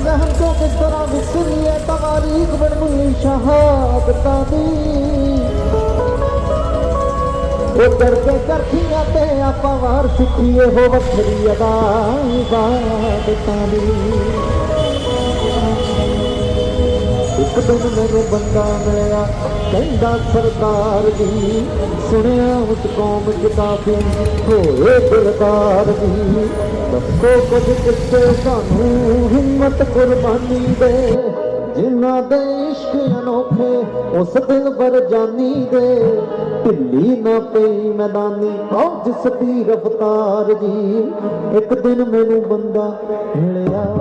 ਜ਼ਹਿਨ ਤੋਂ ਕਿਸ ਤਰ੍ਹਾਂ ਵਿਸਰੀਏ ਤਵਾਰੀਖ ਬਣਨੀ ਸ਼ਹਾਦਤਾਂ ਦੀ ਉਹ ਕਰਦੇ ਕਰਖੀਆਂ ਤੇ ਆਪਾਂ ਵਾਰ ਸਿੱਖੀਏ ਹੋ ਵੱਖਰੀ ਅਦਾ ਇਬਾਦਤਾਂ ਦੀ ਇੱਕ ਦਿਨ ਮੈਨੂੰ ਬੰਦਾ ਮਿਲਿਆ ਕਹਿੰਦਾ ਸਰਦਾਰ ਜੀ ਸੁਣਿਆ ਉਸ ਕੌਮ ਚ ਕਾਫੀ ਹੋਏ ਦਿਲਦਾਰ ਜੀ ਦੱਸੋ ਕੁਝ ਕਿੱਥੇ ਸਾਨੂੰ ਹਿੰਮਤ ਕੁਰਬਾਨੀ ਦੇ। ਜਿਨ੍ਹਾਂ ਦੇ ਇਸ਼ਕ ਅਨੋਖੇ, ਉਸ ਦਿਨ ਵਰ ਜਾਨੀ ਦੇ। ਢਿੱਲੀ ਨਾ ਪਈ ਮੈਦਾਨੀ ਆਹ ਜਿਸ ਦੀ ਰਫਤਾਰ ਜੀ। ਇੱਕ ਦਿਨ ਮੈਨੂੰ ਬੰਦਾ ਮਿਲਿਆ।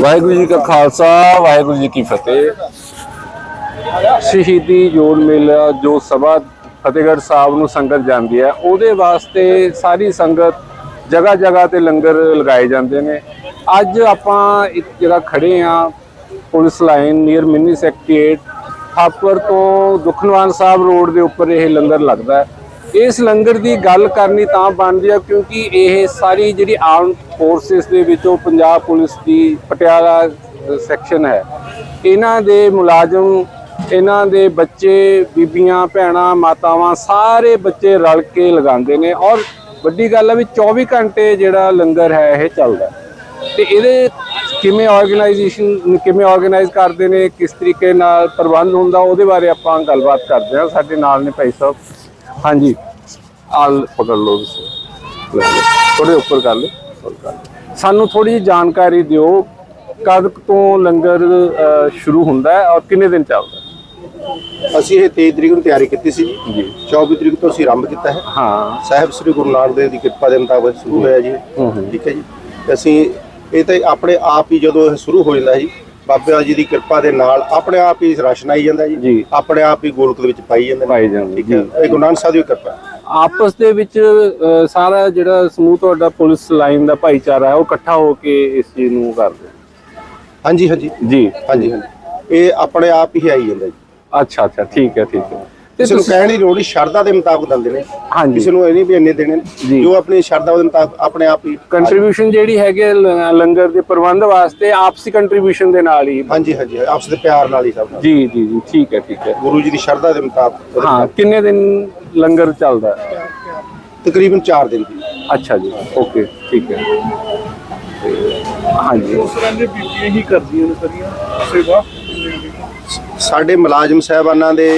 ਵਾਹਿਗੁਰੂ ਜੀ ਕਾ ਖਾਲਸਾ, ਵਾਹਿਗੁਰੂ ਜੀ ਕੀ ਫਤਿਹ। ਸ਼ਹੀਦੀ ਜੋੜ ਮੇਲਾ ਜੋ ਸਭਾ ਫਤਿਹਗੜ੍ਹ ਸਾਹਿਬ ਨੂੰ ਸੰਗਤ ਜਾਂਦੀ ਹੈ, ਉਹਦੇ ਵਾਸਤੇ ਸਾਰੀ ਸੰਗਤ ਜਗ੍ਹਾ ਜਗ੍ਹਾ ਤੇ ਲੰਗਰ ਲਗਾਏ ਜਾਂਦੇ ਨੇ। ਅੱਜ ਆਪਾਂ ਇੱਕ ਜਗ੍ਹਾ ਖੜੇ ਆ, police line near mini secretariat Thapar ਤੋਂ ਦੁਖਨਵਾਨ ਸਾਹਿਬ ਰੋਡ ਦੇ ਉੱਪਰ ਇਹ ਲੰਗਰ ਲੱਗਦਾ ਹੈ। ਇਸ ਲੰਗਰ ਦੀ ਗੱਲ ਕਰਨੀ ਤਾਂ ਬਣਦੀ ਆ ਕਿਉਂਕਿ ਇਹ ਸਾਰੀ ਜਿਹੜੀ ਆਰਮ ਫੋਰਸਿਸ ਦੇ ਵਿੱਚੋਂ ਪੰਜਾਬ ਪੁਲਿਸ ਦੀ ਪਟਿਆਲਾ ਸੈਕਸ਼ਨ ਹੈ। ਇਹਨਾਂ ਦੇ ਮੁਲਾਜ਼ਮ, ਇਹਨਾਂ ਦੇ ਬੱਚੇ, ਬੀਬੀਆਂ, ਭੈਣਾਂ, ਮਾਤਾਵਾਂ ਸਾਰੇ ਬੱਚੇ ਰਲ ਕੇ ਲਗਾਉਂਦੇ ਨੇ ਔਰ ਵੱਡੀ ਗੱਲ ਹੈ ਵੀ 24 ਘੰਟੇ ਜਿਹੜਾ ਲੰਗਰ ਹੈ ਇਹ ਚੱਲਦਾ ਹੈ। ਤੇ ਇਹਦੇ ਕਿਵੇਂ ਆਰਗੇਨਾਈਜੇਸ਼ਨ ਕਿਵੇਂ ਆਰਗੇਨਾਈਜ਼ ਕਰਦੇ ਨੇ, ਕਿਸ ਤਰੀਕੇ ਨਾਲ ਪ੍ਰਬੰਧ ਹੁੰਦਾ, ਉਹਦੇ ਬਾਰੇ ਆਪਾਂ ਗੱਲਬਾਤ ਕਰਦੇ ਹਾਂ। ਸਾਡੇ ਨਾਲ ਨੇ ਭਾਈ ਸਾਹਿਬ। ਹਾਂਜੀ। ਆਲ ਪਕੜ ਲਓ ਤੁਸੀਂ। ਲੈ ਲਓ। ਥੋੜੇ ਉੱਪਰ ਕਰ ਲਓ। ਉੱਪਰ ਕਰ ਲਓ। ਸਾਨੂੰ ਥੋੜੀ ਜਿਹੀ ਜਾਣਕਾਰੀ ਦਿਓ ਕਦ ਕੁ ਤੋਂ ਲੰਗਰ ਅਹ, ਸ਼ੁਰੂ ਹੁੰਦਾ ਹੈ ਔਰ ਕਿੰਨੇ ਦਿਨ ਚੱਲਦਾ ਹੈ? ਅਸੀਂ ਇਹ 23 ਤਰੀਕ ਨੂੰ ਤਿਆਰੀ ਕੀਤੀ ਸੀ ਜੀ। ਜੀ। 24 ਤਰੀਕ ਤੋਂ ਅਸੀਂ ਆਰੰਭ ਕੀਤਾ ਹੈ। ਹਾਂ। ਸਾਹਿਬ ਸ੍ਰੀ ਗੁਰੂ ਨਾਨਕ ਦੇਵ ਦੀ ਕਿਰਪਾ ਦੇ ਮੁਤਾਬਕ ਸ਼ੁਰੂ ਹੋਇਆ ਜੀ। ਠੀਕ ਹੈ ਜੀ। ਤੇ ਅਸੀਂ ਇਹ ਤਾਂ ਆਪਣੇ ਆਪ ਹੀ ਜਦੋਂ ਇਹ ਸ਼ੁਰੂ ਹੋ ਜਾਂਦਾ ਜੀ ਬਾਬਾ ਜੀ ਦੀ ਕਿਰਪਾ ਦੇ ਨਾਲ ਆਪਣੇ ਆਪ ਹੀ ਰਾਸ਼ਨ ਆਈ ਜਾਂਦਾ ਜੀ। ਆਪਣੇ ਆਪ ਹੀ ਗੋਲਕ ਦੇ ਵਿੱਚ ਪਾਈ ਜਾਂਦੇ ਨੇ। ਪਾਈ ਜਾਂਦੇ, ਜੀ। ਇਹ ਗੁਰੂ ਨਾਨਕ ਸਾਹਿਬ ਦੀ ਕਿਰਪਾ। ਆਪਸ ਦੇ ਵਿੱਚ ਸਾਰਾ ਜਿਹੜਾ ਸਮੂਹ ਤੁਹਾਡਾ ਪੁਲਿਸ ਲਾਈਨ ਦਾ ਭਾਈਚਾਰਾ ਹੈ ਉਹ ਇਕੱਠਾ ਹੋ ਕੇ ਇਸ ਚੀਜ਼ ਨੂੰ ਕਰਦੇ ਹਾਂਜੀ ਹਾਂਜੀ। ਜੀ। ਹਾਂਜੀ ਹਾਂਜੀ। ਇਹ ਆਪਣੇ ਆਪ ਹੀ ਆਈ ਜਾਂਦਾ ਜੀ। ਅੱਛਾ ਅੱਛਾ। ਠੀਕ ਹੈ ਠੀਕ ਹੈ। ਕਿਸੇ ਨੂੰ ਕਹਿਣ ਦੀ ਲੋੜ ਨਹੀਂ ਸ਼ਰਧਾ ਦੇ ਮੁਤਾਬਕ ਦਿੰਦੇ ਨੇ। ਹਾਂਜੀ। ਕਿਸੇ ਨੂੰ ਇਹ ਨਹੀਂ ਵੀ ਇੰਨੇ ਦੇਣੇ ਨੇ। ਜੀ। ਜੋ ਆਪਣੀ ਸ਼ਰਧਾ ਦੇ ਮੁਤਾਬਕ ਆਪਣੇ ਆਪ ਹੀ ਕੰਟਰੀਬਿਊਸ਼ਨ ਜਿਹੜੀ ਹੈਗੀ ਹੈ ਲ- ਲੰਗਰ ਦੇ ਪ੍ਰਬੰਧ ਵਾਸਤੇ ਆਪਸੀ ਕੰਟਰੀਬਿਊਸ਼ਨ ਦੇ ਨਾਲ ਹੀ। ਹਾਂਜੀ ਹਾਂਜੀ ਆਪਸ ਦੇ ਪਿਆਰ ਨਾਲ ਹੀ ਸਭ ਨਾਲ। ਜੀ ਜੀ ਜੀ ਠੀਕ ਹੈ ਠੀਕ ਹੈ। ਗੁਰੂ ਜੀ ਦੀ ਸ਼ਰਧਾ ਦੇ ਮੁਤਾਬਕ ਹਾਂ। ਕਿੰਨੇ ਦਿਨ ਲੰਗਰ ਚੱਲਦਾ? ਹੈ ਤਕਰੀਬਨ 4 ਦਿਨ। ਦੀ ਅੱਛਾ ਜੀ ਓਕੇ ਠੀਕ ਹੈ। ਤੇ ਹਾਂਜੀ। ਉਸ ਤਰ੍ਹਾਂ ਦੇ ਬੀਬੀਆਂ ਹੀ ਕਰਦੀਆਂ ਨੇ ਸਾਰੀਆਂ ਸੇਵਾ। ਸਾਡੇ ਮੁਲਾਜ਼ਮ ਸਾਹਿਬਾਨਾਂ ਦੇ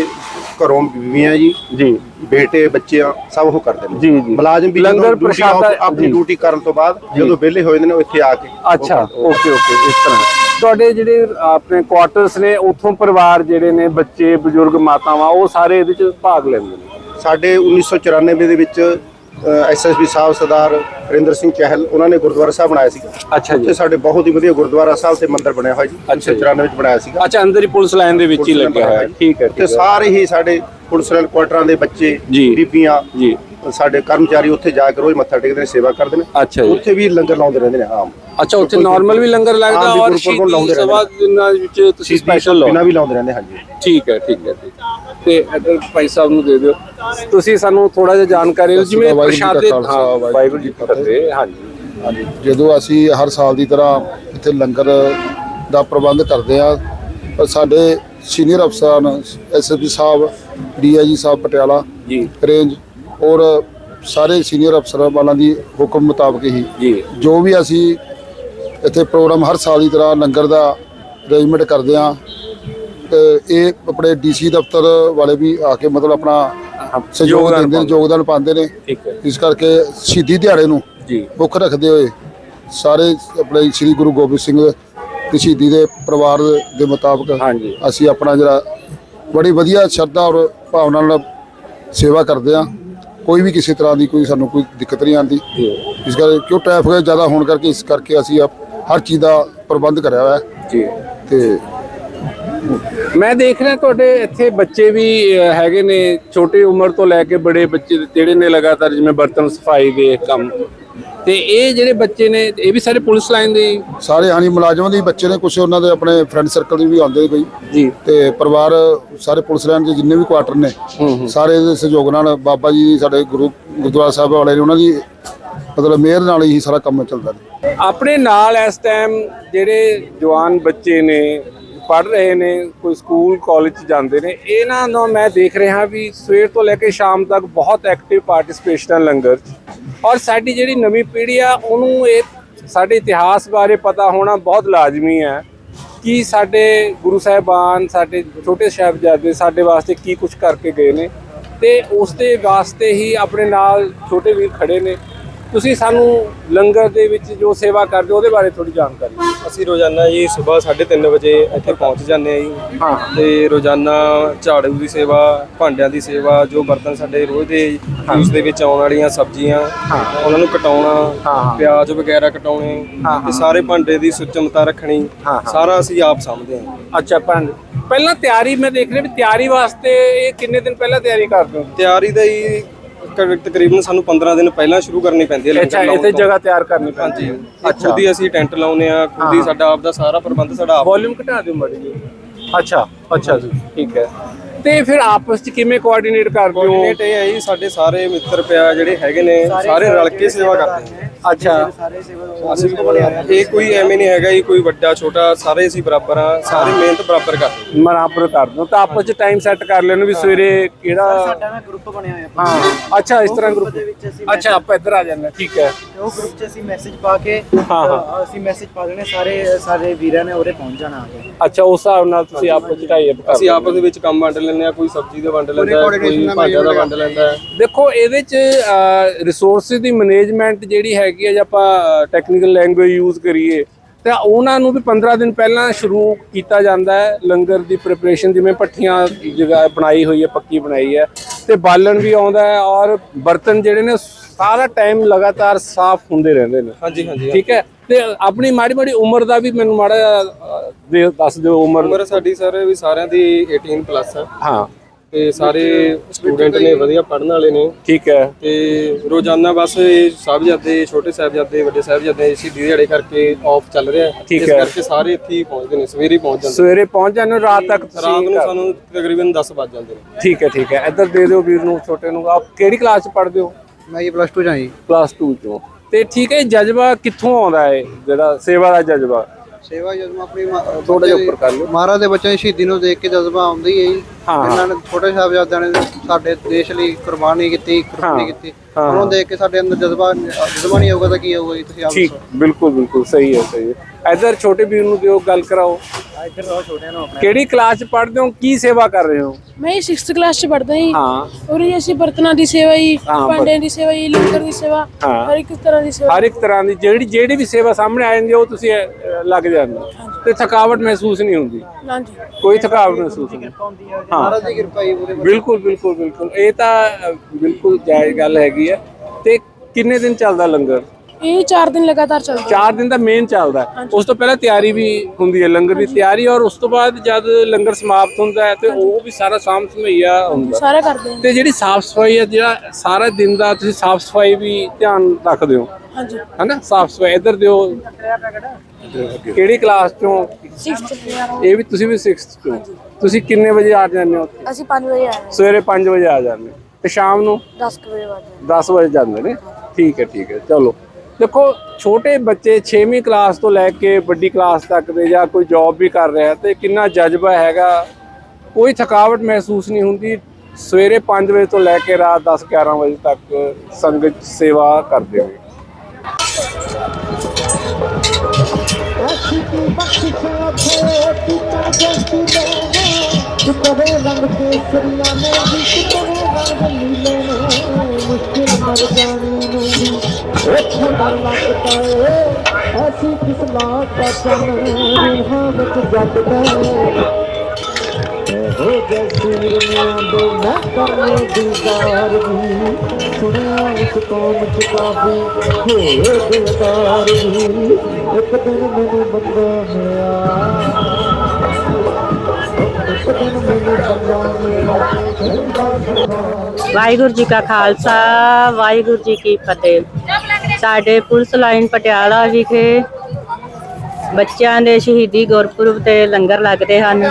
ਘਰੋਂ ਬੀਵੀਆਂ ਜੀ ਜੀ ਬੇਟੇ ਬੱਚਿਆਂ ਸਭ ਉਹ ਕਰਦੇ ਨੇ ਜੀ, ਜੀ। ਮੁਲਾਜ਼ਮ ਵੀ ਲੰਗਰ ਪ੍ਰਸ਼ਾਦਾ- ਆਪਣੀ। ਡਿਊਟੀ ਕਰਨ ਤੋਂ ਬਾਅਦ। ਜਦੋਂ ਵਿਹਲੇ ਹੋਏ ਨੇ ਉਹ ਇੱਥੇ ਆ ਕੇ ਅੱਛਾ ਓਕੇ ਓਕੇ ਇਸ ਤਰ੍ਹਾਂ ਤੁਹਾਡੇ ਜਿਹੜੇ ਆਪਣੇ ਕੁਆਟਰਸ ਨੇ ਉੱਥੋਂ ਪਰਿਵਾਰ ਜਿਹੜੇ ਨੇ ਬੱਚੇ ਬਜ਼ੁਰਗ ਮਾਤਾਵਾਂ ਉਹ ਸਾਰੇ ਇਹਦੇ ਚ ਭਾਗ ਲੈਂਦੇ ਨੇ ਸਾਡੇ 1994 ਦੇ ਵਿੱਚ ਐਸਐਸਪੀ ਸਾਹਿਬ ਸਰਦਾਰ ਹਰਿੰਦਰ ਸਿੰਘ ਚਹਿਲ ਉਹਨਾਂ ਨੇ ਗੁਰਦੁਆਰਾ ਸਾਹਿਬ ਬਣਾਇਆ ਸੀਗਾ। ਅੱਛਾ ਜੀ। ਉੱਥੇ ਸਾਡੇ ਬਹੁਤ ਹੀ ਵਧੀਆ ਗੁਰਦੁਆਰਾ ਸਾਹਿਬ ਤੇ ਮੰਦਿਰ ਬਣਿਆ ਹੋਇਆ ਜੀ ਅੱਛਾ ਜੀ। 1994 ਵਿੱਚ ਬਣਾਇਆ ਸੀਗਾ। ਅੱਛਾ ਅੰਦਰ ਹੀ ਪੁਲਿਸ ਲਾਈਨ ਦੇ ਵਿੱਚ ਹੀ ਲੱਗਿਆ ਹੋਇਆ। ਠੀਕ ਹੈ ਤੇ ਸਾਰੇ ਹੀ ਸਾਡੇ ਪੁਲਿਸ ਲਾਈਨ ਕੁਆਟਰਾਂ ਦੇ ਬੱਚੇ। ਬੀਬੀਆਂ ਜੀ। ਸਾਡੇ ਕਰਮਚਾਰੀ ਉੱਥੇ ਜਾ ਕੇ ਰੋਜ਼ ਮੱਥਾ ਟੇਕਦੇ ਨੇ ਸੇਵਾ ਕਰਦੇ ਨੇ। ਅੱਛਾ ਜੀ। ਉੱਥੇ ਵੀ ਲੰਗਰ ਲਾਉਂਦੇ ਰਹਿੰਦੇ ਨੇ ਆਮ। ਅੱਛਾ ਉੱਥੇ ਨਾਰਮਲ ਵੀ ਲੰਗਰ ਲੱਗਦਾ ਔਰ ਸ਼ਹੀਦੀ ਸਭਾ ਵਿੱਚ ਤੁਸੀਂ ਸਪੈਸ਼ਲ ਬਿਨਾਂ ਲਾਓ ਵੀ ਲਾਉਂਦੇ ਰਹਿੰਦੇ ਹਾਂਜੀ। ਠੀਕ ਹੈ ਠੀਕ ਹੈ ਠੀਕ ਹੈ। ਤੇ ਇੱਧਰ ਭਾਈ ਸਾਹਿਬ ਨੂੰ ਦੇ ਦਿਓ। ਤੁਸੀਂ ਸਾਨੂੰ ਥੋੜਾ ਜਿਹਾ ਜਾਣਕਾਰੀ ਦਿਓ ਜਿਵੇਂ ਵਾਹਿਗੁਰੂ ਜੀ ਕਾ ਪ੍ਰਸ਼ਾਦੇ ਖਾਲਸਾ, ਹਾਂ ਵਾਹਿਗੁਰੂ ਵਾਹਿਗੁਰੂ ਜੀ ਕੀ ਫਤਿਹ। ਹਾਂਜੀ। ਹਾਂਜੀ ਜਦੋਂ ਅਸੀਂ ਹਰ ਸਾਲ ਦੀ ਤਰ੍ਹਾਂ ਇੱਥੇ ਲੰਗਰ ਦਾ ਪ੍ਰਬੰਧ ਕਰਦੇ ਆ ਪਰ ਸਾਡੇ ਸੀਨੀਅਰ ਅਫਸਰਾਂ ਐਸਐਸਪੀ ਸਾਹਿਬ ਡੀਆਈਜੀ ਸਾਹਿਬ ਪਟਿਆਲਾ ਜੀ। ਰੇਂਜ ਔਰ ਸਾਰੇ ਸੀਨੀਅਰ ਅਫਸਰਾਂ ਵਾਲਾਂ ਦੀ ਹੁਕਮ ਮੁਤਾਬਕ ਹੀ ਜੀ। ਜੋ ਵੀ ਅਸੀਂ ਇੱਥੇ ਪ੍ਰੋਗਰਾਮ ਹਰ ਸਾਲ ਦੀ ਤਰ੍ਹਾਂ ਲੰਗਰ ਦਾ ਅਰੇਂਜਮੈਂਟ ਕਰਦੇ ਆ ਇਹ ਆਪਣੇ ਡੀਸੀ ਦਫ਼ਤਰ ਵਾਲੇ ਵੀ ਆ ਕੇ ਮਤਲਬ ਆਪਣਾ ਸਹਿਯੋਗ ਦਿੰਦੇ ਨੇ। ਯੋਗਦਾਨ ਪਾਉਂਦੇ ਨੇ। ਇਸ ਕਰਕੇ ਸ਼ਹੀਦੀ ਦਿਹਾੜੇ ਨੂੰ ਜੀ। ਮੁੱਖ ਰੱਖਦੇ ਹੋਏ ਸਾਰੇ ਆਪਣੇ ਸ੍ਰੀ ਗੁਰੂ ਗੋਬਿੰਦ ਸਿੰਘ ਦੀ ਸ਼ਹੀਦੀ ਦੇ ਪਰਿਵਾਰ ਦੇ ਮੁਤਾਬਕ ਅਸੀਂ ਆਪਣਾ ਜਿਹੜਾ ਬੜੀ ਵਧੀਆ ਸ਼ਰਧਾ ਔਰ ਭਾਵਨਾ ਨਾਲ ਸੇਵਾ ਕਰਦੇ ਆ ਕੋਈ ਵੀ ਕਿਸੇ ਤਰ੍ਹਾਂ ਦੀ ਕੋਈ ਸਾਨੂੰ ਕੋਈ ਦਿੱਕਤ ਨਹੀਂ ਆਉਂਦੀ। ਇਸ ਕਰਕੇ ਕਿਉਂ ਟ੍ਰੈਫਿਕ ਜ਼ਿਆਦਾ ਹੋਣ ਕਰਕੇ ਇਸ ਕਰਕੇ ਅਸੀਂ ਹਰ ਚੀਜ਼ ਦਾ ਪ੍ਰਬੰਧ ਕਰਿਆ ਹੋਇਆ। ਹੈ ਜੀ। ਤੇ ਮੈਂ ਦੇਖ ਰਿਹਾ ਤੁਹਾਡੇ ਇੱਥੇ ਬੱਚੇ ਵੀ ਹੈਗੇ ਨੇ ਛੋਟੀ ਉਮਰ ਤੋਂ ਲੈ ਕੇ ਬੜੇ ਬੱਚੇ ਜਿਹੜੇ ਨੇ ਲਗਾਤਾਰ ਜਿਵੇਂ ਬਰਤਨ ਸਫ਼ਾਈ ਦੇ ਕੰਮ। ਤੇ ਇਹ ਜਿਹੜੇ ਬੱਚੇ ਨੇ ਇਹ ਵੀ ਸਾਰੇ ਪੁਲਿਸ ਲਾਈਨ ਦੇ? ਸਾਰੇ ਹਾਨੀ ਮੁਲਾਜ਼ਮਾਂ ਦੇ ਬੱਚੇ ਨੇ ਕੁਝ ਉਹਨਾਂ ਦੇ ਆਪਣੇ ਫਰੈਂਡ ਸਰਕਲ ਦੇ ਵੀ ਆਉਂਦੇ ਬਈ ਜੀ। ਤੇ ਪਰਿਵਾਰ ਸਾਰੇ ਪੁਲਿਸ ਲਾਈਨ ਦੇ ਜਿੰਨੇ ਵੀ ਕੁਆਟਰ ਨੇ ਸਾਰੇ ਦੇ ਸਹਿਯੋਗ ਨਾਲ ਬਾਬਾ ਜੀ ਸਾਡੇ ਗੁਰੂ ਗੁਰਦੁਆਰਾ ਸਾਹਿਬ ਵਾਲੇ ਨੇ ਉਹਨਾਂ ਦੀ ਮਤਲਬ ਮਿਹਰ ਨਾਲ ਹੀ ਸਾਰਾ ਕੰਮ ਚੱਲਦਾ ਆਪਣੇ ਨਾਲ ਇਸ ਟਾਈਮ ਜਿਹੜੇ ਜਵਾਨ ਬੱਚੇ ਨੇ ਪੜ ਰਹੇ ਨੇ, ਕੋਈ ਸਕੂਲ ਕਾਲਜ ਚ ਜਾਂਦੇ ਨੇ, ਇਹਨਾਂ ਨੂੰ ਮੈਂ ਦੇਖ ਰਿਹਾ ਵੀ ਸਵੇਰ ਤੋਂ ਲੈ ਕੇ ਸ਼ਾਮ ਤੱਕ ਬਹੁਤ ਐਕਟਿਵ ਪਾਰਟਿਸਿਪੇਸ਼ਨ ਹੈ ਲੰਗਰ ਚ। ਔਰ ਸਾਡੀ ਜਿਹੜੀ ਨਵੀਂ ਪੀੜ੍ਹੀ ਆ, ਉਹਨੂੰ ਇਹ ਸਾਡੇ ਇਤਿਹਾਸ ਬਾਰੇ ਪਤਾ ਹੋਣਾ ਬਹੁਤ ਲਾਜ਼ਮੀ ਹੈ ਕਿ ਸਾਡੇ ਗੁਰੂ ਸਾਹਿਬਾਨ, ਸਾਡੇ ਛੋਟੇ ਸਾਹਿਬਜ਼ਾਦੇ ਸਾਡੇ ਵਾਸਤੇ ਕੀ ਕੁਝ ਕਰਕੇ ਗਏ ਨੇ ਤੇ ਉਸ ਦੇ ਵਾਸਤੇ ਹੀ ਆਪਣੇ ਨਾਲ ਛੋਟੇ ਵੀਰ ਖੜੇ ਨੇ। ਤੁਸੀਂ ਸਾਨੂੰ ਲੰਗਰ ਦੇ ਵਿੱਚ ਜੋ ਸੇਵਾ ਕਰਦੇ ਹੋ ਉਹਦੇ ਬਾਰੇ ਥੋੜੀ ਜਾਣਕਾਰੀ ਦਿਓ। ਅਸੀਂ ਰੋਜ਼ਾਨਾ ਜੀ ਸਵੇਰ 3:30 ਵਜੇ ਇੱਥੇ ਪਹੁੰਚ ਜਾਂਦੇ ਆ ਜੀ। ਹਾਂ। ਤੇ ਰੋਜ਼ਾਨਾ ਝਾੜੂ ਦੀ ਸੇਵਾ ਭਾਂਡਿਆਂ ਦੀ ਸੇਵਾ ਜੋ ਬਰਤਨ ਸਾਡੇ ਰੋਜ਼ ਦੇ ਯੂਜ਼ ਦੇ ਵਿੱਚ ਆਉਣ ਵਾਲੀਆਂ ਸਬਜ਼ੀਆਂ ਉਹਨਾਂ ਨੂੰ ਕਟਾਉਣਾ ਹਾਂ। ਪਿਆਜ਼ ਵਗੈਰਾ ਕਟਾਉਣੇ ਤੇ ਸਾਰੇ ਭਾਂਡੇ ਦੀ ਸੁਚਮਤਾ ਰੱਖਣੀ ਹਾਂ। ਸਾਰਾ ਅਸੀਂ ਆਪ ਸਮਝਦੇ ਹਾਂ। ਅੱਛਾ ਭੈਣ ਪਹਿਲਾਂ ਤਿਆਰੀ ਮੈਂ ਦੇਖ ਰਿਹਾ ਵੀ ਤਿਆਰੀ ਵਾਸਤੇ ਇਹ ਕਿੰਨੇ ਦਿਨ ਪਹਿਲਾਂ ਤਿਆਰੀ ਕਰਦੇ ਹੋ? ਤਿਆਰੀ ਦਾ ਹੀ ਤਕਰੀਬਨ ਸਾਨੂੰ 15 ਦਿਨ ਪਹਿਲਾਂ ਸ਼ੁਰੂ ਕਰਨੀ ਪੈਂਦੀ ਹੈ ਅੱਛਾ ਇੱਥੇ। ਜਗ੍ਹਾ ਤਿਆਰ ਕਰਨੀ ਪੈਂਦੀ ਇਹ ਖੁਦ ਹੀ ਅਸੀਂ ਟੈਂਟ ਲਾਉਨੇ ਆ ਖੁਦ ਹੀ ਸਾਡਾ ਆਪ ਦਾ ਸਾਰਾ ਪ੍ਰਬੰਧ ਸਾਡਾ ਆਪ ਵੋਲਿਊਮ ਘਟਾ ਦਿਓ ਮੜੀ ਜੀ ਅੱਛਾ ਅੱਛਾ ਜੀ ਠੀਕ ਹੈ। ਤੇ ਫਿਰ ਆਪਸ ਚ ਕਿਵੇਂ ਕੋਆਰਡੀਨੇਟ ਕਰਦੇ ਹੋ? ਕੋਆਰਡੀਨੇਟ ਇਹ ਹੈ ਜੀ ਸਾਡੇ ਸਾਰੇ ਮਿੱਤਰ ਪਿਆ ਜਿਹੜੇ ਹੈਗੇ ਨੇ ਸਾਰੇ ਰਲ ਕੇ ਸੇਵਾ ਕਰਦੇ ਨੇ। ਅੱਛਾ। ਅਸੀਂ ਇਹ ਕੋਈ ਐਵੇਂ ਨਹੀਂ ਹੈਗਾ ਜੀ ਕੋਈ ਵੱਡਾ ਛੋਟਾ ਸਾਰੇ ਅਸੀਂ ਬਰਾਬਰ ਆ ਸਾਰੇ ਮਿਹਨਤ ਬਰਾਬਰ ਕਰਦੇ ਬਰਾਬਰ ਕਰ ਦੋ ਤਾਂ ਆਪਸ ਚ ਟਾਈਮ ਸੈੱਟ ਕਰ ਲੈਣ ਵੀ ਸਵੇਰੇ ਕਿਹੜਾ ਸਾਡਾ ਨਾ ਗਰੁੱਪ ਬਣਿਆ ਹੋਇਆ ਹਾਂ। ਅੱਛਾ ਇਸ ਤਰ੍ਹਾਂ ਦੇ ਗਰੁੱਪ ਵਿੱਚ ਅਸੀਂ ਅੱਛਾ ਆਪਾਂ ਇੱਧਰ ਆ ਜਾਂਦੇ ਠੀਕ ਹੈ। ਉਹ ਗਰੁੱਪ 'ਚ ਅਸੀਂ ਮੈਸੇਜ ਪਾ ਕੇ ਅਸੀਂ ਮੈਸੇਜ ਪਾ ਦੇਣੇ ਸਾਰੇ ਸਾਰੇ ਵੀਰਾਂ ਨੇ ਉਰੇ ਪਹੁੰਚ ਜਾਣਾ ਆ ਕੇ। ਅੱਛਾ ਉਸ ਹਿਸਾਬ ਨਾਲ ਤੁਸੀਂ ਆਪਸ ਚ ਟਾਈ ਅਪ ਕਰ ਅਸੀਂ ਆਪਸ ਦੇ ਵਿੱਚ ਕੰਮ ਵੰਡ ਲੈਂਦੇ ਆ ਕੋਈ ਸਬਜ਼ੀ ਦਾ ਵੰਡ ਲੈਂਦਾ ਹੈ, ਕੋਈ ਭਾਜਾ ਦਾ ਵੰਡ ਲੈਂਦਾ ਹੈ। ਦੇਖੋ ਇਹਦੇ ਚ ਰਿਸੋਰਸਿਸ ਦੀ ਮੈਨੇਜਮੈਂਟ ਜਿਹੜੀ ਹੈਗੀ ਹੈ ਜੇ ਆਪਾਂ ਟੈਕਨੀਕਲ ਲੈਂਗੁਏਜ ਯੂਜ਼ ਕਰੀਏ ਤਾਂ ਉਹਨਾਂ ਨੂੰ ਵੀ 15 ਦਿਨ ਪਹਿਲਾਂ ਸ਼ੁਰੂ ਕੀਤਾ ਜਾਂਦਾ ਹੈ ਲੰਗਰ ਦੀ ਪ੍ਰਿਪਰੇਸ਼ਨ ਜਿਵੇਂ ਪੱਠੀਆਂ ਜਗ੍ਹਾ ਬਣਾਈ ਹੋਈ ਹੈ ਪੱਕੀ ਬਣਾਈ ਹੈ ਤੇ ਬਾਲਣ ਵੀ ਆਉਂਦਾ ਹੈ ਔਰ ਬਰਤਨ ਜਿਹੜੇ ਨੇ ਸਾਰਾ ਟਾਈਮ ਲਗਾਤਾਰ ਸਾਫ਼ ਹੁੰਦੇ ਰਹਿੰਦੇ ਨੇ। ਹਾਂਜੀ ਹਾਂਜੀ ਠੀਕ ਹੈ? ਤੇ ਆਪਣੀ ਮਾੜੀ ਮਾੜੀ ਉਮਰ ਦਾ ਵੀ ਮੈਨੂੰ ਮਾੜਾ ਜਿਹਾ, ਅਹ, ਦੇ ਦੱਸ ਦਿਓ ਉਮਰ। ਉਮਰ ਸਾਡੀ ਸਰ ਵੀ ਸਾਰਿਆਂ ਦੀ 18 ਪਲੱਸ ਹੈ। ਹਾਂ। ਤੇ ਸਾਰੇ ਸਟੂਡੈਂਟ ਨੇ ਵਧੀਆ ਪੜ੍ਹਨ ਵਾਲੇ ਨੇ। ਠੀਕ ਹੈ। ਤੇ ਰੋਜ਼ਾਨਾ ਬਸ ਇਹ ਸਾਹਿਬਜ਼ਾਦੇ ਛੋਟੇ ਸਾਹਿਬਜ਼ਾਦੇ ਵੱਡੇ ਸਾਹਿਬਜ਼ਾਦੇ ਸ਼ਹੀਦੀ ਦਿਹਾੜੇ ਕਰਕੇ ਆਫ ਚੱਲ ਰਿਹਾ ਹੈ। ਠੀਕ ਇਸ ਹੈ। ਕਰਕੇ ਸਾਰੇ ਇੱਥੇ ਹੀ ਪਹੁੰਚਦੇ ਨੇ ਸਵੇਰੇ ਪਹੁੰਚ ਜਾਂਦੇ ਸਵੇਰੇ ਪਹੁੰਚ ਜਾਂਦੇ ਰਾਤ ਤੱਕ ਰਾਤ ਨੂੰ ਸਾਨੂੰ ਤਕਰੀਬਨ 10 ਵੱਜ ਜਾਂਦੇ ਨੇ। ਠੀਕ ਹੈ ਠੀਕ ਹੈ। ਇੱਧਰ ਦੇ ਦਿਓ ਵੀਰ ਨੂੰ ਛੋਟੇ ਨੂੰ। ਆਪ ਕਿਹੜੀ ਕਲਾਸ ਚ ਪੜ੍ਹਦੇ ਹੋ? ਮੈਂ ਜੀ ਪਲੱਸ 2 ਜਾਂ ਜੀ। ਪਲੱਸ 2 ਚੋਂ। ਤੇ ਠੀਕ ਹੈ ਜਜ਼ਬਾ ਕਿੱਥੋਂ ਆਉਂਦਾ ਹੈ ਜਿਹੜਾ ਸੇਵਾ ਦਾ ਜਜ਼ਬਾ? ਸੇਵਾ ਜਦੋਂ ਆਪਣੀ ਥੋੜਾ ਜਿਹਾ ਉੱਪਰ ਕਰ ਲਿਓ। ਮਹਾਰਾਜ ਦੇ ਬੱਚਿਆਂ ਦੀ ਸ਼ਹੀਦੀ ਨੂੰ ਦੇਖ ਕੇ ਜਜ਼ਬਾ ਆਉਂਦਾ ਹੀ ਹੈ ਜੀ। ਹਾਂ, ਹਾਂ। ਇਹਨਾਂ ਨੇ ਛੋਟੇ ਸਾਹਿਬਜ਼ਾਦਿਆਂ ਨੇ ਸਾਡੇ ਦੇਸ਼ ਲਈ ਕੁਰਬਾਨੀ ਕੀਤੀ ਕੁਰਬਾਨੀ ਹਾਂ, ਕੀਤੀ। ਹਾਂ, ਉਹਨੂੰ ਦੇਖ ਕੇ ਸਾਡੇ ਅੰਦਰ ਜਜ਼ਬਾ ਜਜ਼ਬਾ ਨਹੀਂ ਹੋਊਗਾ ਤਾਂ ਕੀ ਹੋਊਗਾ ਜੀ ਤੁਸੀਂ ਆਪ ਠੀਕ ਬਿਲਕੁਲ ਬਿਲਕੁਲ ਸਹੀ ਹੈ ਸਹੀ ਹੈ। ਇੱਧਰ ਛੋਟੇ ਵੀਰ ਨੂੰ ਦਿਓ ਗੱਲ ਕਰਾਓ। ਇੱਧਰ ਰਹੋ ਛੋਟਿਆਂ ਨੂੰ ਆਪਣੇ। ਕਿਹੜੀ ਕਲਾਸ ਚ ਪੜ੍ਹਦੇ ਹੋ ਕੀ ਸੇਵਾ ਕਰ ਰਹੇ ਹੋ? ਮੈਂ 6th ਕਲਾਸ ਚ ਪੜਦਾ ਹਾਂ ਹਾਂ। ਔਰ ਇਹ ਅਸੀਂ ਬਰਤਨਾਂ ਦੀ ਸੇਵਾ ਹੀ ਭਾਂਡਿਆਂ ਦੀ ਸੇਵਾ ਹੀ ਲੰਗਰ ਦੀ ਸੇਵਾ ਹਾਂ। ਹਰ ਇੱਕ ਤਰ੍ਹਾਂ ਦੀ ਸੇਵਾ। ਹਰ ਇੱਕ ਤਰ੍ਹਾਂ ਦੀ ਜਿਹੜੀ ਜਿਹੜੀ ਵੀ ਸੇਵਾ ਸਾਹਮਣੇ ਆ ਜਾਂਦੀ ਹੈ ਉਹ ਤੁਸੀਂ ਅਹ, ਲੱਗ ਜਾਂਦੇ ਹੋ। ਤੇ ਥਕਾਵਟ ਮਹਿਸੂਸ ਨਹੀਂ ਹੁੰਦੀ। ਹਾਂਜੀ। ਕੋਈ ਥਕਾਵਟ ਮਹਿਸੂਸ ਨਹੀਂ। ਹਾਂ ਮਹਾਰਾਜ ਦੀ ਕਿਰਪਾ ਜੀ ਪੂਰੇ ਬਿਲਕੁਲ ਬਿਲਕੁਲ ਬਿਲਕੁਲ। ਇਹ ਤਾਂ ਬਿਲਕੁਲ ਜਾਇਜ਼ ਗੱਲ ਹੈਗੀ ਹੈ। ਤੇ ਕਿੰਨੇ ਦਿਨ ਚੱਲਦਾ ਲੰਗਰ? ਇਹ 4 ਦਿਨ ਲਗਾਤਾਰ ਚੱਲਦਾ। 4 ਦਿਨ ਦਾ ਮੇਨ ਚੱਲਦਾ ਹੈ। ਉਸ ਤੋਂ ਪਹਿਲਾਂ ਤਿਆਰੀ ਵੀ ਹੁੰਦੀ ਹੈ ਲੰਗਰ ਦੀ ਤਿਆਰੀ ਔਰ ਉਸ ਤੋਂ ਬਾਅਦ ਜਦ ਲੰਗਰ ਸਮਾਪਤ ਹੁੰਦਾ ਹੈ ਤੇ ਉਹ ਵੀ ਸਾਰਾ ਸਾਂਭ ਸਮਈਆ ਹੁੰਦਾ ਸਾਰਾ ਕਰਦੇ ਹਾਂ। ਤੇ ਜਿਹੜੀ ਸਾਫ਼ ਸਫ਼ਾਈ ਹੈ ਜਿਹੜਾ ਸਾਰਾ ਦਿਨ ਦਾ ਤੁਸੀਂ ਸਾਫ਼ ਸਫ਼ਾਈ ਵੀ ਧਿਆਨ ਰੱਖਦੇ ਹੋ। ਹਾਂਜੀ। ਹੈਨਾ? ਸਾਫ਼ ਸਫ਼ਾਈ ਇੱਧਰ ਦਿਓ। ਕਿਹੜੀ ਕਲਾਸ ਚੋਂ? 6th ਇਹ ਵੀ ਤੁਸੀਂ ਵੀ 6th ਚੋਂ। ਤੁਸੀਂ ਕਿੰਨੇ ਵਜੇ ਆ ਜਾਂਦੇ ਹੋ? ਅਸੀਂ 5 ਵਜੇ ਆਏ ਸਵੇਰੇ 5 ਵਜੇ ਆ ਜਾਂਦੇ ਹੋ। ਤੇ ਸ਼ਾਮ ਨੂੰ 10 ਵਜੇ ਬਾਅਦ 10 ਵਜੇ ਜਾਂਦੇ ਨੇ। ਠੀਕ ਹੈ ਠੀਕ ਹੈ। ਚਲੋ। ਦੇਖੋ ਛੋਟੇ ਬੱਚੇ 6ਵੀਂ ਕਲਾਸ ਤੋਂ ਲੈ ਕੇ ਵੱਡੀ ਕਲਾਸ ਤੱਕ ਦੇ ਜਾਂ ਕੋਈ ਜੌਬ ਵੀ ਕਰ ਰਿਹਾ ਤੇ ਕਿੰਨਾ ਜਜ਼ਬਾ ਹੈਗਾ ਕੋਈ ਥਕਾਵਟ ਮਹਿਸੂਸ ਨਹੀਂ ਹੁੰਦੀ। ਸਵੇਰੇ 5 ਵਜੇ ਤੋਂ ਲੈ ਕੇ ਰਾਤ 10 11 ਵਜੇ ਤੱਕ ਸੰਗਤ ਸੇਵਾ ਕਰਦੇ ਹੋਏ। ਤੂੰ ਜੰਤੀ ਦੇ ਕਿਤਨੇ ਰੰਗ ਕੇਸਰੀਆਂ ਨੇ ਵੀ ਕਿਤਨੇ ਉੱਥੇ ਦਾ ਲੱਗਦਾ ਏ ਐਸੀ ਕਿਸ ਲਾਟ ਦਾ ਚੰਨ ਰੂਹਾਂ ਵਿੱਚ ਜੱਗਦਾ ਏ ਹੋ ਜਸੀਰੀਆਂ ਦੇ ਨਾ ਕਰਨੇ ਦੀਦਾਰ ਵੀ ਸੁਣਿਆ ਇਸ ਕੌਮ ਚ ਕਾਫੀ ਹੋ ਦੀਦਾਰ ਵੀ ਇੱਕ ਦਿਨ ਮੈਨੂੰ ਬੰਦਾ ਮਿਲਿਆ ਵਾਹਿਗੁਰੂ ਜੀ ਕਾ ਖਾਲਸਾ, ਵਾਹਿਗੁਰੂ ਜੀ ਕੀ ਫਤਿਹ। ਸਾਡੇ ਪੁਲਿਸ ਲਾਈਨ ਪਟਿਆਲਾ ਵਿਖੇ ਬੱਚਿਆਂ ਦੇ ਸ਼ਹੀਦੀ ਗੁਰਪੁਰਬ ਤੇ ਲੰਗਰ ਲੱਗਦੇ ਹਨ।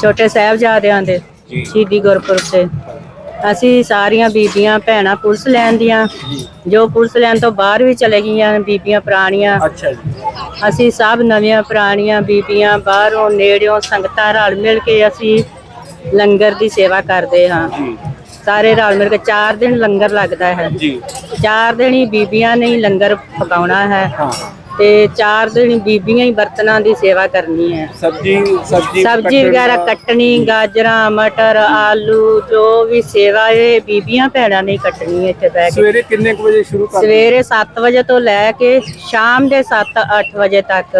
ਛੋਟੇ ਸਾਹਿਬਜ਼ਾਦਿਆਂ ਦੇ ਸ਼ਹੀਦੀ ਗੁਰਪੁਰਬ ਤੇ। ਅਸੀਂ ਸਾਰੀਆਂ ਬੀਬੀਆਂ ਭੈਣਾਂ ਪੁਲਿਸ ਲੈਣ ਦੀਆਂ ਜੋ। ਪੁਲਿਸ ਲੈਣ ਤੋਂ ਬਾਹਰ ਵੀ ਚਲੇ ਗਈਆਂ ਬੀਬੀਆਂ ਪੁਰਾਣੀਆਂ। ਅੱਛਾ ਜੀ। ਅਸੀਂ ਸਭ ਨਵੀਆਂ ਪੁਰਾਣੀਆਂ ਬੀਬੀਆਂ ਬਾਹਰੋਂ ਨੇੜਿਓਂ ਸੰਗਤਾਂ ਰਲ ਮਿਲ ਕੇ ਅਸੀਂ ਲੰਗਰ ਦੀ ਸੇਵਾ ਕਰਦੇ ਹਾਂ। ਸਾਰੇ ਰਲ ਮਿਲ ਕੇ 4 ਦਿਨ ਲੰਗਰ ਲੱਗਦਾ ਹੈ। ਜੀ। ਚਾਰ ਦਿਨ ਹੀ ਬੀਬੀਆਂ ਨੇ ਹੀ ਲੰਗਰ ਪਕਾਉਣਾ ਹੈ ਹਾਂ। ਤੇ ਚਾਰ ਦਿਨ ਬੀਬੀਆਂ ਹੀ ਬਰਤਨਾਂ ਦੀ ਸੇਵਾ ਕਰਨੀ ਹੈ। ਸਬਜੀ ਸਬਜੀ ਸਬਜ਼ੀ ਵਗੈਰਾ ਕੱਟਣੀ ਗਾਜਰਾਂ ਮਟਰ ਆਲੂ ਜੋ ਵੀ ਸੇਵਾ ਇਹ ਬੀਬੀਆਂ ਭੈਣਾਂ ਨੇ ਕੱਟਣੀ ਹੈ ਇੱਥੇ ਬਹਿ ਕੇ। ਸਵੇਰੇ ਕਿੰਨੇ ਕੁ ਵਜੇ ਸ਼ੁਰੂ ਕਰਦੇ? ਸਵੇਰੇ 7 ਵਜੇ ਤੋਂ ਲੈ ਕੇ ਸ਼ਾਮ ਦੇ 7-8 ਵਜੇ ਤੱਕ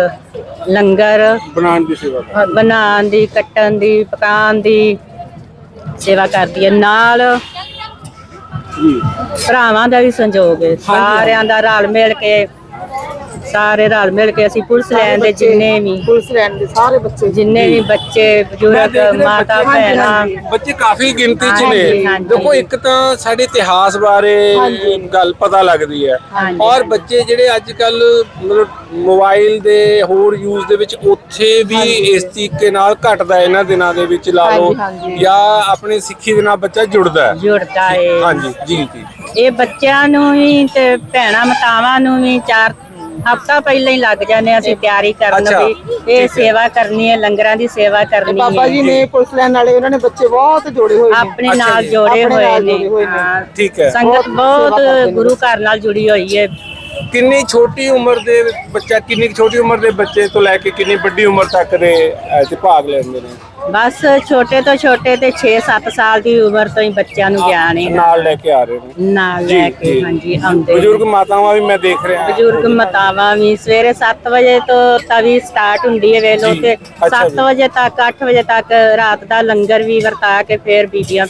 ਲੰਗਰ ਬਣਾਉਣ ਦੀ ਸੇਵਾ ਕਰਦੇ? ਬਣਾਉਣ ਦੀ ਕੱਟਣ ਦੀ ਪਕਾਉਣ ਦੀ ਸੇਵਾ ਕਰਦੀ ਹੈ। ਨਾਲ ਭਰਾਵਾਂ ਦਾ ਵੀ ਸੰਯੋਗ ਹੈ ਸਾਰਿਆਂ ਦਾ ਰਲ ਮਿਲ ਕੇ ਸਾਰੇ ਰਲ ਮਿਲ ਕੇ ਅਸੀਂ ਪੁਲਿਸ ਲੈਣ ਦੇ ਜਿੰਨੇ ਵੀ ਪੁਲਿਸ ਲੈਣ ਦੇ ਸਾਰੇ ਬੱਚੇ ਜਿੰਨੇ ਵੀ ਬੱਚੇ ਬਜ਼ੁਰਗ ਮਾਤਾ ਭੈਣਾਂ। ਬੱਚੇ ਕਾਫੀ ਗਿਣਤੀ ਚ ਨੇ। ਦੇਖੋ ਇੱਕ ਤਾਂ ਸਾਡੇ ਇਤਿਹਾਸ ਬਾਰੇ ਗੱਲ ਪਤਾ ਲੱਗਦੀ ਹੈ। ਔਰ ਬੱਚੇ ਜਿਹੜੇ ਅੱਜ ਕੱਲ ਮਤਲਬ ਮੋਬਾਈਲ ਦੇ ਹੋਰ ਯੂਜ਼ ਦੇ ਵਿੱਚ ਉੱਥੇ ਵੀ ਇਸ ਤਰੀਕੇ ਨਾਲ ਘਟਦਾ ਹੈ। ਇਹਨਾਂ ਦਿਨਾਂ ਦੇ ਵਿੱਚ ਲਾ ਲਓ ਜਾਂ ਆਪਣੀ ਸਿੱਖੀ ਦੇ ਨਾਲ ਬੱਚਾ ਜੁੜਦਾ ਹੈ। ਜੁੜਦਾ ਏ। ਹਾਂਜੀ ਜੀ ਜੀ। ਇਹ ਬੱਚਿਆਂ ਨੂੰ ਵੀ ਤੇ ਭੈਣਾਂ ਮਤਾਵਾਂ ਨੂੰ ਵੀ ਚਾਰ ਹਫਤਾ ਪਹਿਲਾਂ ਹੀ ਲੱਗ ਜਾਂਦੇ ਹਾਂ ਅਸੀਂ ਤਿਆਰੀ ਕਰਨ ਅੱਛਾ, ਵੀ ਇਹ ਸੇਵਾ ਕਰਨੀ ਹੈ ਲੰਗਰਾਂ ਦੀ ਸੇਵਾ ਕਰਨੀ ਬਾਬਾ ਜੀ ਹੈ ਨੇ ਪੁਲਿਸ ਲੈਣ ਵਾਲੇ ਉਹਨਾਂ ਨੇ ਬੱਚੇ ਬਹੁਤ ਜੋੜੇ ਹੋਏ ਨੇ। ਆਪਣੇ ਅੱਛਾ ਨਾਲ ਜੀ, ਜੋੜੇ ਆਪਣੇ ਹੋਏ ਨਾਲ ਨੇ। ਜੁੜੇ ਹੋਏ ਨੇ। ਹਾਂ। ਠੀਕ ਹੈ। ਸੰਗਤ ਬਹੁਤ ਗੁਰੂ ਘਰ ਨਾਲ ਜੁੜੀ ਹੋਈ ਹੈ। ਕਿੰਨੀ ਛੋਟੀ ਉਮਰ ਦੇ ਬੱਚਾ ਕਿੰਨੀ ਕੁ ਛੋਟੀ ਉਮਰ ਦੇ ਬੱਚੇ ਤੋਂ ਲੈ ਕੇ ਕਿੰਨੀ ਵੱਡੀ ਉਮਰ ਤੱਕ ਦੇ ਇਹ 'ਚ ਭਾਗ ਲੈਂਦੇ ਨੇ? ਬਸ ਛੋਟੇ ਤੋਂ ਛੋਟੇ ਤੇ 6-7 ਸਾਲ ਦੀ ਉਮਰ ਤੋਂ ਹੀ ਬੱਚਿਆਂ ਨੂੰ ਗਿਆਨ ਹੈ ਨਾਲ ਲੈ ਕੇ ਆ ਰਹੇ ਨੇ ਨਾਲ ਲੈ ਕੇ। ਹਾਂਜੀ ਆਉਂਦੇ ਬਜ਼ੁਰਗ ਮਾਤਾਵਾਂ ਵੀ ਮੈਂ ਦੇਖ ਰਿਹਾ। ਬਜ਼ੁਰਗ ਮਤਾਵਾਂ ਵੀ ਸਵੇਰੇ 7 ਵਜੇ ਤੋਂ ਤਵੀ ਸਟਾਰਟ ਹੁੰਦੀ ਹੈ ਵੇਲੋ ਤੇ ਅੱਛਾ 7 ਜੀ। ਵਜੇ ਤੱਕ 8 ਵਜੇ ਤੱਕ ਰਾਤ ਦਾ ਲੰਗਰ ਵੀ ਵਰਤਾ ਕੇ ਫੇਰ ਬੀਬੀਆਂ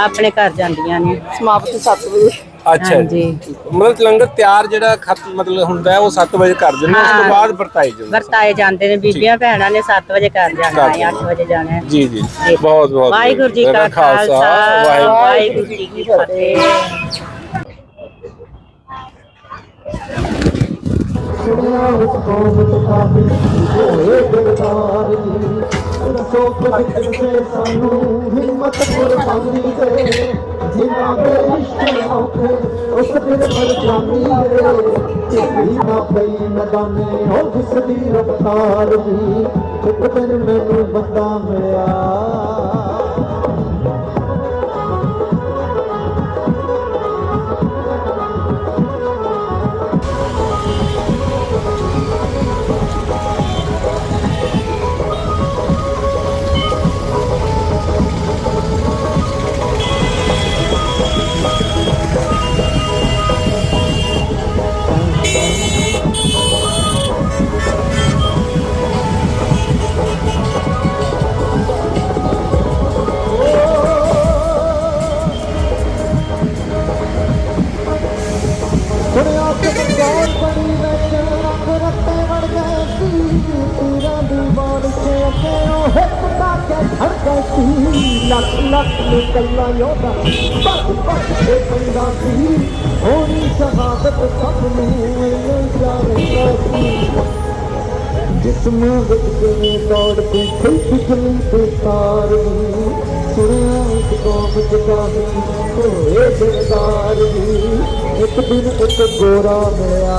ਆਪਣੇ ਘਰ ਜਾਂਦੀਆਂ ਨੇ। ਸਮਾਪਤੀ 7 ਵਜੇ। ਅੱਛਾ ਜੀ। ਹਾਂਜੀ। ਮਤਲਬ ਲੰਗਰ ਤਿਆਰ ਜਿਹੜਾ ਖਤ ਮਤਲਬ ਹੁੰਦਾ ਹੈ ਉਹ 7 ਵਜੇ ਕਰ ਦਿੰਦੇ ਉਸ ਤੋਂ ਹਾਂ। ਬਾਅਦ ਵਰਤਾਈ ਜਾਂਦਾ ਵਰਤਾਏ ਜਾਂਦੇ ਨੇ ਬੀਬੀਆਂ ਭੈਣਾਂ ਨੇ 7 ਵਜੇ ਘਰ ਜਾਣਾ ਹੈ 8 ਵਜੇ ਜਾਣਾ ਹੈ। ਜੀ ਜੀ। ਬਹੁਤ ਬਹੁਤ ਵਾਹਿਗੁਰੂ ਜੀ ਕਾ ਖਾਲਸਾ ਵਾਹਿਗੁਰੂ ਜੀ ਕੀ ਫਤਿਹ। ਹੋਏ ਜੀ ਸਾਨੂੰ ਹਿੰਮਤ ਕੁਰਬਾਨੀ ਦੇ ਜਿਨ੍ਹਾਂ ਦੇ ਇਸ਼ਕ ਔਖੇ ਉਸ ਦਿਨ ਪਰੇਸ਼ਾਨੀ ਦੇ ਢਿੱਲੀ ਨਾ ਪਈ ਨਦਾਨੇ ਹੋ ਜਿਸ ਦੀ ਰਫਤਾਰ ਦੀ ਇੱਕ ਦਿਨ ਮੈਨੂੰ ਬੰਦਾ ਮਿਲਿਆ ਸੁਣਿਆ ਕਿ ਗੌਰ ਵਿੱਚ ਰੰਗ ਰੱਤੇ ਵੜ ਗਏ ਸੀ, ਤੀਰਾਂ ਦੀ ਬਾਣ ਚ ਅੱਗੇ ਉਹ ਹਿੱਟ ਦਾ ਕੇ ਖੜ ਗਏ ਸੀ। ਲੱਖ ਲੱਖ ਨੇ ਕੱਲਾ ਯੋਧਾ ਭੱਜ ਭੱਜ ਕੇ ਸੀ ਹੋਣੀ ਸ਼ਹਾਦਤ ਸਭ ਨੂੰ ਇਹਨੂੰ ਜਾਣਦਾ ਸੀ। ਜਿਸਮ ਵਿੱਚ ਕਿਵੇਂ ਦੌੜ ਪਈ ਕੋਈ ਬਿਜਲੀ ਤੇ ਤਾਰ। ਸੁਣਿਆ ਇੱਕ ਕੌਮ ਚ ਕਾਹੀ ਹੋਏ ਦਿਲਦਾਰ ਵੀ ਇੱਕ ਦਿਨ ਇੱਕ ਗੋਰਾ ਮਿਲਿਆ।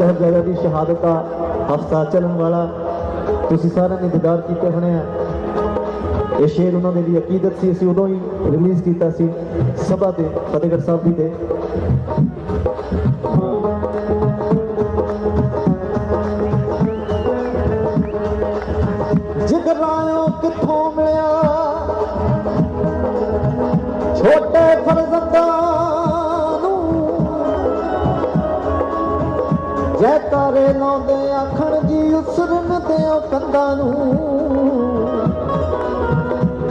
ਕੁਰਬਾਨੀ ਦੀ ਸ਼ਹਾਦਤ ਦਾ ਹਫਤਾ ਚੱਲਣ ਵਾਲਾ। ਤੁਸੀਂ ਸਾਰਿਆਂ ਨੇ ਦੀਦਾਰ ਕੀਤੇ ਹੋਣੇ ਆ। ਇਹ ਸ਼ੇਰ ਉਹਨਾਂ ਦੇ ਲਈ ਅਕੀਦਤ ਸੀ, ਅਸੀਂ ਉਦੋਂ ਹੀ ਰਿਲੀਜ਼ ਕੀਤਾ ਸੀ, ਸਭਾ ਤੇ, ਫਤਿਹਗੜ੍ਹ ਸਾਹਿਬ ਦੀ ਤੇ। ਜਿਗਰਾਇਓ ਕਿੱਥੋਂ ਮਿਲਿਆ? ਛੋਟੇ ਫਰਜ਼ੰਦਾਂ ਜੈ ਤਾਰੇ ਲਾਉਂਦੇ ਆਖਣ ਜੀ ਉਸਰਨ ਦਿਓ ਕੰਧਾਂ ਨੂੰ।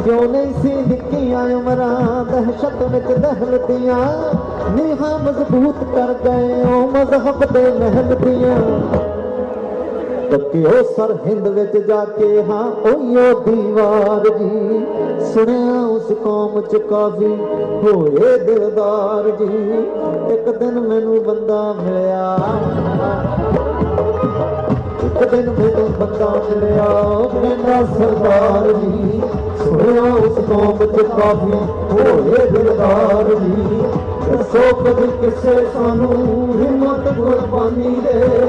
ਕਿਉਂ ਨਹੀਂ ਸੀ ਨਿੱਕੀਆਂ ਉਮਰਾਂ ਦਹਿਸ਼ਤ ਵਿੱਚ ਦਹਿਲਦੀਆਂ ਨੀਹਾਂ ਮਜ਼ਬੂਤ ਕਰ ਗਏ ਉਹ ਮਜ਼ਹਬ ਦੇ ਮਹਿਲ ਦੀਆਂ। ਤੱਕਿਓ ਸਰ ਹਿੰਦ ਵਿੱਚ ਜਾ ਕੇ, ਹਾਂ ਓਯੋ ਦੀਵਾਰ ਜੀ। ਸੁਣਿਆ ਉਸ ਕੌਮ ਚ ਕਾਫੀ ਹੋਏ ਦਿਲਦਾਰ ਜੀ। ਇੱਕ ਦਿਨ ਮੈਨੂੰ ਬੰਦਾ ਮਿਲਿਆ। ਇੱਕ ਦਿਨ ਮੈਨੂੰ ਬੰਦਾ ਮਿਲਿਆ, ਕਹਿੰਦਾ ਸਰਦਾਰ ਜੀ, ਸੁਣਿਆ ਉਸ ਕੌਮ ਚ ਕਾਫੀ ਹੋਏ ਦਿਲਦਾਰ ਜੀ। ਦੱਸੋ ਕਦੇ ਕਿਸੇ ਸਾਨੂੰ ਹਿੰਮਤ ਕੁਰਬਾਨੀ ਦੇ